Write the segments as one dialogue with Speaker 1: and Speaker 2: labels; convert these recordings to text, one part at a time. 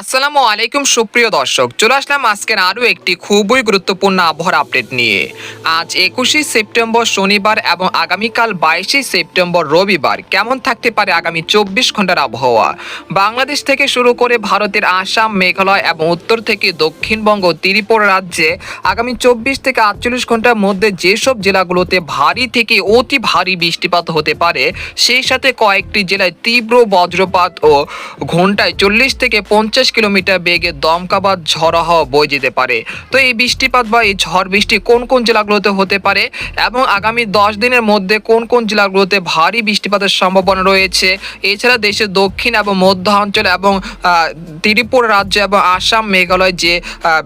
Speaker 1: আসসালামু আলাইকুম, সুপ্রিয় দর্শক। চলে আসলাম আজকের আরও একটি খুবই গুরুত্বপূর্ণ আবহাওয়ার আপডেট নিয়ে। আজ একুশে সেপ্টেম্বর শনিবার এবং আগামীকাল বাইশে সেপ্টেম্বর রবিবার কেমন থাকতে পারে আগামী চব্বিশ ঘণ্টার আবহাওয়া? বাংলাদেশ থেকে শুরু করে ভারতের আসাম, মেঘালয় এবং উত্তর থেকে দক্ষিণবঙ্গ, ত্রিপুরা রাজ্যে আগামী চব্বিশ থেকে আটচল্লিশ ঘণ্টার মধ্যে যেসব জেলাগুলোতে ভারী থেকে অতি ভারী বৃষ্টিপাত হতে পারে, সেই সাথে কয়েকটি জেলায় তীব্র বজ্রপাত ও ঘন্টায় চল্লিশ থেকে পঞ্চাশ কিলোমিটার বেগে দমকা বা ঝড় হাওয়া বয়ে যেতে পারে। তো এই বৃষ্টিপাত বা এই ঝড় বৃষ্টি কোন কোন জেলাগুলোতে হতে পারে এবং আগামী দশ দিনের মধ্যে কোন কোন জেলাগুলোতে ভারী বৃষ্টিপাতের সম্ভাবনা রয়েছে? এছাড়া দেশের দক্ষিণ এবং মধ্য অঞ্চল এবং ত্রিপুরা রাজ্য এবং আসাম, মেঘালয় যে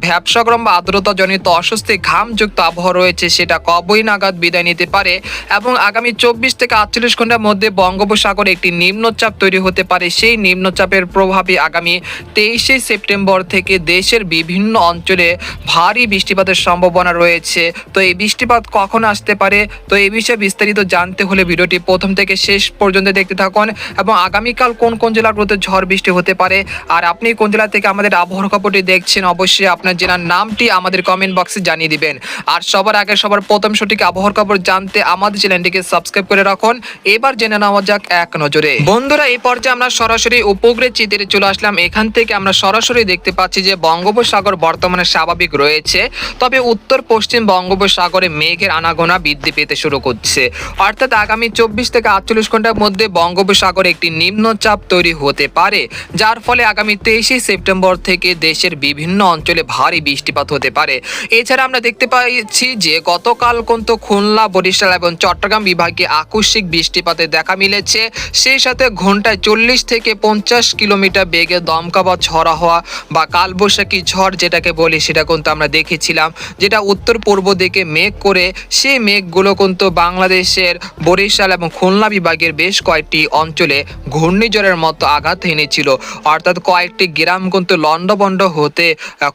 Speaker 1: ভ্যাবসাগরম বা আর্দ্রতাজনিত অস্বস্তি ঘামযুক্ত আবহাওয়া রয়েছে সেটা কবই নাগাদ বিদায় নিতে পারে এবং আগামী চব্বিশ থেকে আটচল্লিশ ঘণ্টার মধ্যে বঙ্গোপসাগরে একটি নিম্নচাপ তৈরি হতে পারে। সেই নিম্নচাপের প্রভাবে আগামী তেইশে সেপ্টেম্বর থেকে দেশের বিভিন্ন অঞ্চলে ভারী বৃষ্টিপাতের সম্ভাবনা রয়েছে। তো এই বৃষ্টিপাত কখন আসতে পারে? তো এই বিষয়ে বিস্তারিত জানতে হলে ভিডিওটি প্রথম থেকে শেষ পর্যন্ত দেখতে থাকুন এবং আগামীকাল কোন কোন জেলাগুলোতে ঝড় বৃষ্টি হতে পারে আর আপনি কোন জেলা থেকে আমাদের আবহাওয়া খবরটি দেখছেন অবশ্যই আপনার জেলার নামটি আমাদের কমেন্ট বক্সে জানিয়ে দিবেন। আর সবার আগে সবার প্রথম সঠিক আবহাওয়ার খবর জানতে আমাদের চ্যানেলটিকে সাবস্ক্রাইব করে রাখুন। এবার জেনে নেওয়া যাক এক নজরে। বন্ধুরা, এই পর্যায়ে আমরা সরাসরি উপগ্রহ চিত্রে চলে আসলাম। এখান থেকে আমরা সরাসরি দেখতে পাচ্ছি যে বঙ্গোপসাগর বর্তমানে স্বাভাবিক রয়েছে। তবে উত্তর পশ্চিম বঙ্গোপসাগরে মেঘের আনাগোনা বৃদ্ধি পেতে শুরু করছে। অর্থাৎ আগামী চব্বিশ থেকে আটচল্লিশ ঘণ্টার মধ্যে বঙ্গোপসাগরে একটি নিম্নচাপ তৈরি হতে পারে, যার ফলে আগামী তেইশে সেপ্টেম্বর থেকে দেশের বিভিন্ন অঞ্চলে ভারী বৃষ্টিপাত হতে পারে। এছাড়া আমরা দেখতে পাচ্ছি যে গতকাল কিন্তু খুলনা, বরিশাল এবং চট্টগ্রাম বিভাগে আকস্মিক বৃষ্টিপাতের দেখা মিলেছে। সেই সাথে ঘন্টায় চল্লিশ থেকে পঞ্চাশ কিলোমিটার বেগে দমকা বা ঝড়া হওয়া বা কালবৈশাখী ঝড় যেটাকে বলি, সেটা কিন্তু আমরা দেখেছিলাম, যেটা উত্তর পূর্ব দিকে মেঘ করে সেই মেঘগুলো কিন্তু বাংলাদেশের বরিশাল এবং খুলনা বিভাগের বেশ কয়েকটি অঞ্চলে ঘূর্ণিঝড়ের মতো আঘাত এনেছিল। অর্থাৎ কয়েকটি গ্রাম কিন্তু লন্ডবন্ড হতে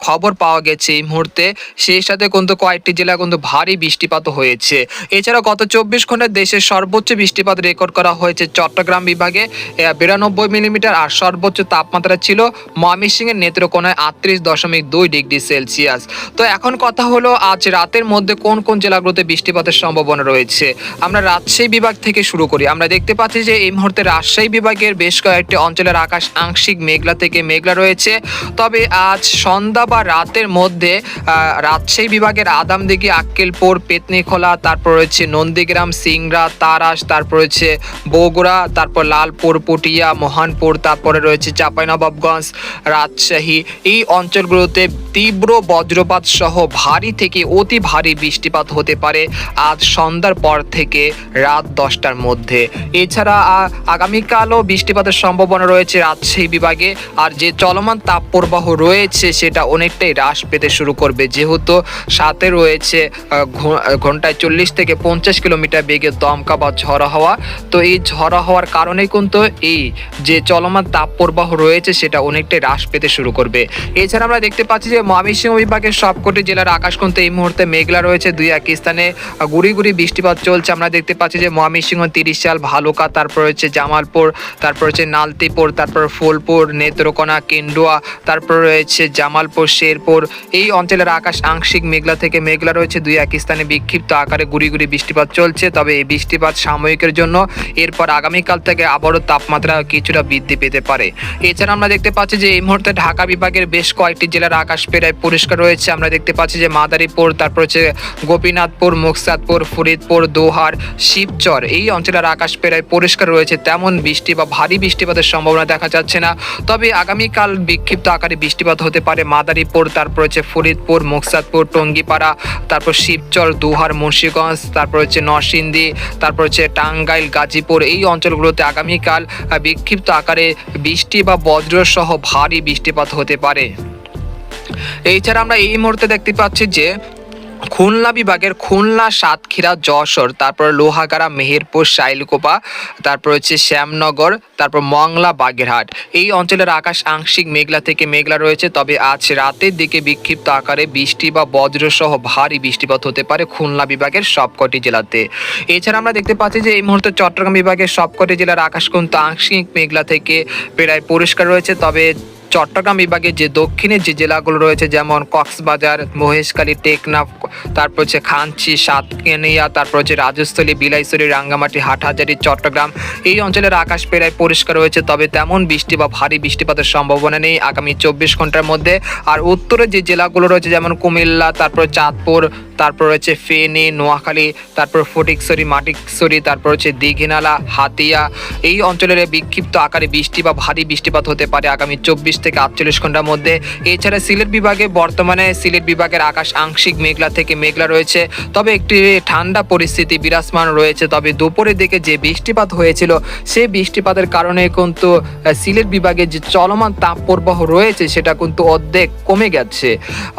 Speaker 1: খবর পাওয়া গেছে এই মুহূর্তে। সেই সাথে কিন্তু কয়েকটি জেলা কিন্তু ভারী বৃষ্টিপাত হয়েছে। এছাড়া গত চব্বিশ ঘন্টায় দেশের সর্বোচ্চ বৃষ্টিপাত রেকর্ড করা হয়েছে চট্টগ্রাম বিভাগে বিরানব্বই মিলিমিটার, আর সর্বোচ্চ তাপমাত্রা ছিল ময়মনসিংহের নেত্রকোনায় আটত্রিশ দশমিক দুই ডিগ্রি সেলসিয়াস। তো এখন কথা হলো, আজ রাতের মধ্যে কোন কোন জেলাগুলোতে বৃষ্টিপাতের সম্ভাবনা রয়েছে? আমরা রাজশাহী বিভাগ থেকে শুরু করি। আমরা দেখতে পাচ্ছি যে এই মুহূর্তে রাজশাহী বিভাগের বেশ কয়েকটি অঞ্চলের আকাশ আংশিক মেঘলা থেকে মেঘলা রয়েছে। তবে আজ সন্ধ্যা বা রাতের মধ্যে রাজশাহী বিভাগের আদামদিঘি, আক্কেলপুর, পেতনিখোলা, তারপর রয়েছে নন্দীগ্রাম, সিংড়া, তারাস, তারপর রয়েছে বগুড়া, তারপর লালপুর, পুটিয়া, মহানপুর, তারপরে রয়েছে চাঁপাইনবাবগঞ্জ রাজশাহী। এই অঞ্চলগুলোতে তীব্র বজ্রপাত সহ ভারী থেকে অতি ভারী বৃষ্টিপাত হতে পারে আজ সন্ধ্যার পর থেকে রাত দশটার মধ্যে। এছাড়া আগামীকালও বৃষ্টিপাতের সম্ভাবনা রয়েছে রাজশাহী বিভাগে। আর যে চলমান তাপপ্রবাহ রয়েছে সেটা অনেকটাই হ্রাস পেতে শুরু করবে। যেহেতু সাথে রয়েছে ঘন্টায় চল্লিশ থেকে পঞ্চাশ কিলোমিটার বেগে দমকা বা ঝড়া হওয়া। তো এই ঝড়া হওয়ার কারণে কিন্তু এই যে চলমান তাপপ্রবাহ রয়েছে সেটা অনেকটাই হ্রাস পেতে শুরু করবে। এছাড়া আমরা দেখতে পাচ্ছি যে ময়মনসিংহ বিভাগের সবকটি জেলার আকাশ কিন্তু এই মুহূর্তে মেঘলা রয়েছে, দুই এক স্থানে গুড়ি গুড়ি বৃষ্টিপাত চলছে। আমরা দেখতে পাচ্ছি যে ময়মনসিংহ তিরিশ সাল ভালুকা, তারপর হচ্ছে জামালপুর, তারপর হচ্ছে নালতিপুর, তারপর ফুলপুর, নেত্রকোনা, কেন্ডুয়া, তারপর রয়েছে জামালপুর, শেরপুর। এই অঞ্চলের আকাশ আংশিক মেঘলা থেকে মেঘলা রয়েছে, দুই এক স্থানে বিক্ষিপ্ত আকারে গুড়ি গুড়ি বৃষ্টিপাত চলছে। তবে এই বৃষ্টিপাত সাময়িকের জন্য এরপর আগামীকাল থেকে আবারও তাপমাত্রা কিছুটা বৃদ্ধি পেতে পারে। এছাড়া আমরা দেখতে পাচ্ছি এই মুহূর্তে ঢাকা বিভাগের বেশ কয়েকটি জেলার আকাশ প্রায় পরিষ্কার রয়েছে। আমরা দেখতে পাচ্ছি যে মাদারীপুর, তারপর হচ্ছে গোপীনাথপুর, মুকসাদপুর, ফরিদপুর, দোহার, শিবচর এই অঞ্চলের আকাশ প্রায় পরিষ্কার রয়েছে। তেমন বৃষ্টি বা ভারী বৃষ্টিপাতের সম্ভাবনা দেখা যাচ্ছে না। তবে আগামীকাল বিক্ষিপ্ত আকারে বৃষ্টিপাত হতে পারে মাদারীপুর, তারপর হচ্ছে ফরিদপুর, মুকসাদপুর, টঙ্গিপাড়া, তারপর শিবচর, দুহার, মুন্সীগঞ্জ, তারপর হচ্ছে নরসিংদী, তারপর হচ্ছে টাঙ্গাইল, গাজীপুর এই অঞ্চলগুলোতে আগামীকাল বিক্ষিপ্ত আকারে বৃষ্টি বা বজ্র সহ ভারী বৃষ্টিপাত হতে পারে। এছাড়া আমরা এই মুহূর্তে দেখতে পাচ্ছি যে খুলনা বিভাগের খুলনা, সাতক্ষীরা, যশোর, তারপর লোহাগাড়া, মেহেরপুর, শাইলকোপা, তারপর হচ্ছে শ্যামনগর, তারপর মংলা, বাগেরহাট। এই অঞ্চলের আকাশ আংশিক মেঘলা থেকে মেঘলা রয়েছে, তবে আজ রাতের দিকে বিক্ষিপ্ত আকারে বৃষ্টি বা বজ্রসহ ভারী বৃষ্টিপাত হতে পারে খুলনা বিভাগের সবকটি জেলাতে। এছাড়া আমরা দেখতে পাচ্ছি যে এই মুহূর্তে চট্টগ্রাম বিভাগের সবকটি জেলার আকাশ কিন্তু আংশিক মেঘলা থেকে প্রায় পরিষ্কার রয়েছে, তবে চট্টগ্রাম বিভাগে যে দক্ষিণে যে জেলাগুলো রয়েছে, যেমন কক্সবাজার, মহেশখালী, টেকনাফ তারপর হচ্ছে খাঞ্চি সাতকেনিয়া, তারপর হচ্ছে রাজস্থলী, বিলাইছড়ি, রাঙ্গামাটি, হাটহাজারি, চট্টগ্রাম। এই অঞ্চলের আকাশ প্রায় পরিষ্কার রয়েছে, তবে তেমন বৃষ্টি বা ভারী বৃষ্টিপাতের সম্ভাবনা নেই আগামী চব্বিশ ঘণ্টার মধ্যে। আর উত্তরে যে জেলাগুলো রয়েছে, যেমন কুমিল্লা, তারপর চাঁদপুর, তারপর হচ্ছে ফেনী, নোয়াখালী, তারপর ফটিকছড়ি, মাটিকছড়ি, তারপর হচ্ছে দীঘিনালা, হাতিয়া, এই অঞ্চলের বিক্ষিপ্ত আকারে বৃষ্টি বা ভারী বৃষ্টিপাত হতে পারে আগামী চব্বিশ থেকে আটচল্লিশ ঘণ্টার মধ্যে। এছাড়া সিলেট বিভাগে বর্তমানে সিলেট বিভাগের আকাশ আংশিক মেঘলা থেকে মেঘলা রয়েছে। তবে একটি ঠান্ডা পরিস্থিতি বিরাজমান রয়েছে। তবে দুপুরের দিকে যে বৃষ্টিপাত হয়েছিল, সেই বৃষ্টিপাতের কারণে কিন্তু সিলেট বিভাগে যে চলমান তাপ প্রবাহ রয়েছে, সেটা কিন্তু অর্ধেক কমে গেছে।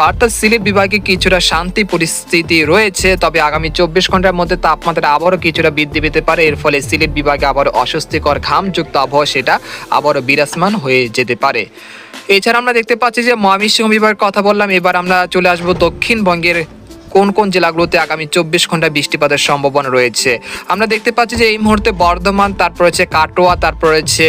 Speaker 1: অর্থাৎ সিলেট বিভাগে কিছুটা শান্তি পরিস্থিতি রয়েছে, তবে আগামী চব্বিশ ঘণ্টার মধ্যে তাপমাত্রা আবারও কিছুটা বৃদ্ধি পেতে পারে। এর ফলে সিলেট বিভাগে আবার অস্বস্তিকর ঘামযুক্ত আবহাওয়া, সেটা আবারও বিরাজমান হয়ে যেতে পারে। এছাড়া আমরা দেখতে পাচ্ছি যে ময়মনসিংহ বিভাগের কথা বললাম, এবার আমরা চলে আসব দক্ষিণবঙ্গের কোন কোন জেলাগুলোতে আগামী চব্বিশ ঘণ্টা বৃষ্টিপাতের সম্ভাবনা রয়েছে? আমরা দেখতে পাচ্ছি যে এই মুহূর্তে বর্ধমান, তারপর হচ্ছে কাটোয়া, তারপর হচ্ছে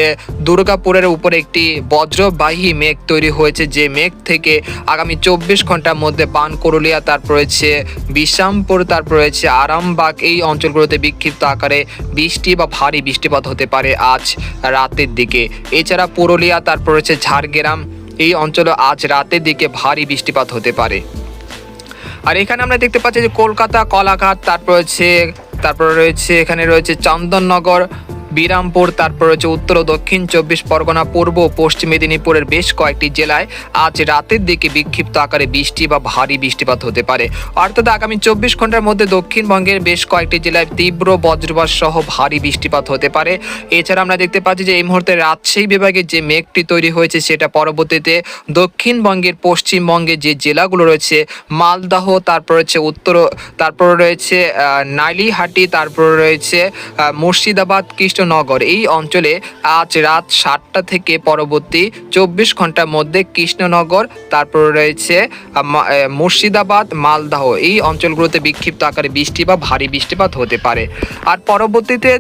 Speaker 1: দুর্গাপুরের উপরে একটি বজ্রবাহী মেঘ তৈরি হয়েছে, যে মেঘ থেকে আগামী চব্বিশ ঘণ্টার মধ্যে পানকরুলিয়া তারপর হচ্ছে বিশামপুর তারপর হচ্ছে আরামবাগ, এই অঞ্চলগুলোতে বিক্ষিপ্ত আকারে বৃষ্টি বা ভারী বৃষ্টিপাত হতে পারে আজ রাতের দিকে। এছাড়া পুরুলিয়া, তারপর হচ্ছে ঝাড়গ্রাম, এই অঞ্চলে আজ রাতের দিকে ভারী বৃষ্টিপাত হতে পারে। আর এখানে আমরা দেখতে পাচ্ছি যে কলকাতা, কলাঘাট, তারপর হচ্ছে, তারপর রয়েছে, এখানে রয়েছে চন্দননগর বিরামপুর, তারপর রয়েছে উত্তর ও দক্ষিণ চব্বিশ পরগনা, পূর্ব পশ্চিম মেদিনীপুরের বেশ কয়েকটি জেলায় আজ রাতের দিকে বিক্ষিপ্ত আকারে বৃষ্টি বা ভারী বৃষ্টিপাত হতে পারে। অর্থাৎ আগামী চব্বিশ ঘণ্টার মধ্যে দক্ষিণবঙ্গের বেশ কয়েকটি জেলায় তীব্র বজ্রপাত সহ ভারী বৃষ্টিপাত হতে পারে। এছাড়া আমরা দেখতে পাচ্ছি যে এই মুহূর্তে রাজশাহী বিভাগে যে মেঘটি তৈরি হয়েছে, সেটা পরবর্তীতে দক্ষিণবঙ্গের পশ্চিমবঙ্গে যে জেলাগুলো রয়েছে, মালদহ, তারপর রয়েছে উত্তর, তারপর রয়েছে নালিহাটি, তারপর রয়েছে মুর্শিদাবাদ মুর্শিদাবাদ কৃষ্ণনগর। এই অঞ্চলে আজ রাত সাতটা থেকে পরবর্তী চব্বিশ ঘণ্টার মধ্যে কৃষ্ণনগর, তারপর রয়েছে মুর্শিদাবাদ, মালদাহ। এই অঞ্চলগুলোতে বিক্ষিপ্ত আকারে বৃষ্টি বা ভারী বৃষ্টিপাত হতে পারে। আর পরবর্তীতে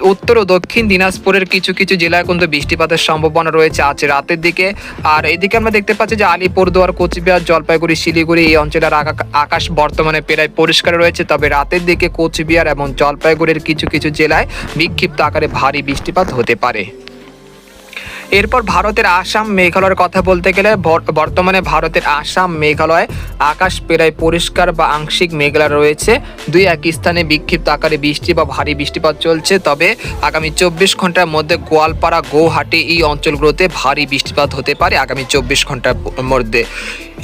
Speaker 1: উত্তর ও দক্ষিণ দিনাজপুরের কিছু কিছু জেলায় কিন্তু বৃষ্টিপাতের সম্ভাবনা রয়েছে আজ রাতের দিকে। আর এদিকে আমরা দেখতে পাচ্ছি যে আলিপুরদুয়ার, কোচবিহার, জলপাইগুড়ি, শিলিগুড়ি এই অঞ্চলের আকা- আকাশ বর্তমানে প্রায় পরিষ্কার রয়েছে। তবে রাতের দিকে কোচবিহার এবং জলপাইগুড়ির কিছু কিছু জেলায় বিক্ষিপ্ত আকারে ভারী বৃষ্টিপাত হতে পারে। এরপর ভারতের আসাম মেঘালয়ের কথা বলতে গেলে বর- বর্তমানে ভারতের আসাম মেঘালয় আকাশ প্রায় পরিষ্কার বা আংশিক মেঘলা রয়েছে। দুই এক স্থানে বিক্ষিপ্ত আকারে বৃষ্টি বা ভারী বৃষ্টিপাত চলছে। তবে আগামী চব্বিশ ঘণ্টার মধ্যে গোয়ালপাড়া, গৌহাটি এই অঞ্চলগুলোতে ভারী বৃষ্টিপাত হতে পারে আগামী চব্বিশ ঘণ্টার মধ্যে।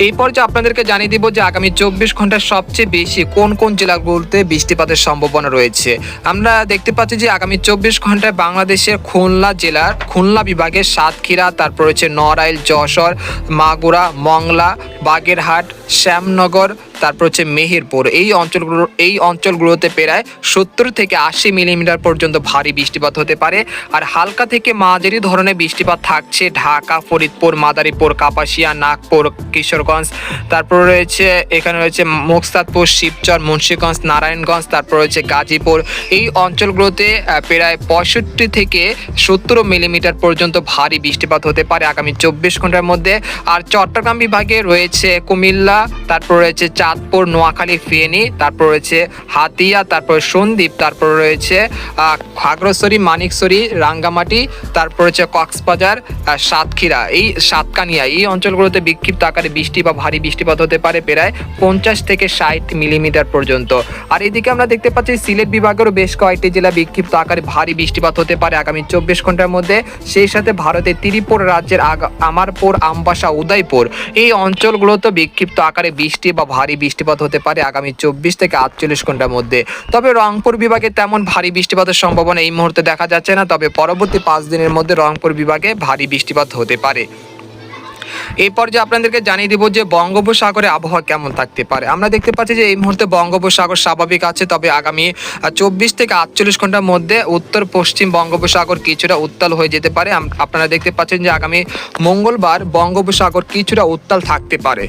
Speaker 1: এই পর্যায়ে আপনাদেরকে জানিয়ে দিব যে আগামী চব্বিশ ঘণ্টার সবচেয়ে বেশি কোন কোন জেলাগুলোতে বৃষ্টিপাতের সম্ভাবনা রয়েছে। আমরা দেখতে পাচ্ছি যে আগামী চব্বিশ ঘন্টায় বাংলাদেশের খুলনা জেলার খুলনা বিভাগে সাতক্ষীরা, তারপর রয়েছে নড়াইল, যশোর, মাগুরা, মংলা, বাগেরহাট, শ্যামনগর তারপর হচ্ছে মেহেরপুর। এই অঞ্চলগুলো এই অঞ্চলগুলোতে প্রায় সত্তর থেকে আশি মিলিমিটার পর্যন্ত ভারী বৃষ্টিপাত হতে পারে। আর হালকা থেকে মাঝারি ধরনের বৃষ্টিপাত থাকছে ঢাকা, ফরিদপুর, মাদারীপুর, কাপাসিয়া, নাগপুর, কিশোরগঞ্জ। তারপর রয়েছে এখানে রয়েছে মুকসাদপুর, শিবচর, মুন্সীগঞ্জ, নারায়ণগঞ্জ, তারপর রয়েছে গাজীপুর। এই অঞ্চলগুলোতে প্রায় পঁয়ষট্টি থেকে সত্তর মিলিমিটার পর্যন্ত ভারী বৃষ্টিপাত হতে পারে আগামী চব্বিশ ঘণ্টার মধ্যে। আর চট্টগ্রাম বিভাগে রয়েছে কুমিল্লা, তারপর রয়েছে চাঁদপুর, নোয়াখালী ফেনী, তারপর রয়েছে হাতিয়া, তারপর সন্দ্বীপ, তারপর রয়েছে খাগড়াছড়ি, মানিকছড়ি, রাঙ্গামাটি, তারপর রয়েছে কক্সবাজার সাতক্ষীরা। এই সাতকানিয়া, এই অঞ্চলগুলোতে বিক্ষিপ্ত আকারে বৃষ্টি বা ভারী বৃষ্টিপাত হতে পারে প্রায় পঞ্চাশ থেকে ষাট মিলিমিটার পর্যন্ত। আর এদিকে আমরা দেখতে পাচ্ছি সিলেট বিভাগেরও বেশ কয়েকটি জেলা বিক্ষিপ্ত আকারে ভারী বৃষ্টিপাত হতে পারে আগামী চব্বিশ ঘণ্টার মধ্যে। সেই সাথে ভারতের ত্রিপুর রাজ্যের আমারপুর, আমবাসা, উদয়পুর, এই অঞ্চলগুলোতে বিক্ষিপ্ত আকারে বৃষ্টি বা ভারী বৃষ্টিপাত হতে পারে আগামী চব্বিশ থেকে আটচল্লিশ ঘণ্টার মধ্যে। তবে রংপুর বিভাগে তেমন ভারী বৃষ্টিপাতের সম্ভাবনা এই মুহূর্তে দেখা যাচ্ছে না, তবে পরবর্তী পাঁচ দিনের মধ্যে রংপুর বিভাগে ভারী বৃষ্টিপাত হতে পারে। এই পর্যায়ে আপনাদেরকে জানিয়ে দিব যে বঙ্গোপসাগরে আবহাওয়া কেমন থাকতে পারে। আমরা দেখতে পাচ্ছি যে এই মুহূর্তে বঙ্গোপসাগর স্বাভাবিক আছে, তবে আগামী চব্বিশ থেকে আটচল্লিশ ঘণ্টার মধ্যে উত্তর পশ্চিম বঙ্গোপসাগর কিছুটা উত্তাল হয়ে যেতে পারে। আপনারা দেখতে পাচ্ছেন যে আগামী মঙ্গলবার বঙ্গোপসাগর কিছুটা উত্তাল থাকতে পারে।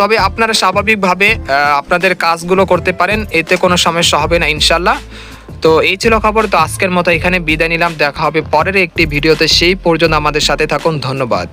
Speaker 1: তবে আপনারা স্বাভাবিকভাবে আপনাদের কাজগুলো করতে পারেন, এতে কোনো সমস্যা হবে না ইনশাল্লাহ তো এই ছিল খবর, তো আজকের মতো এখানে বিদায় নিলাম, দেখা হবে পরের একটি ভিডিওতে, সেই পর্যন্ত আমাদের সাথে থাকুন, ধন্যবাদ।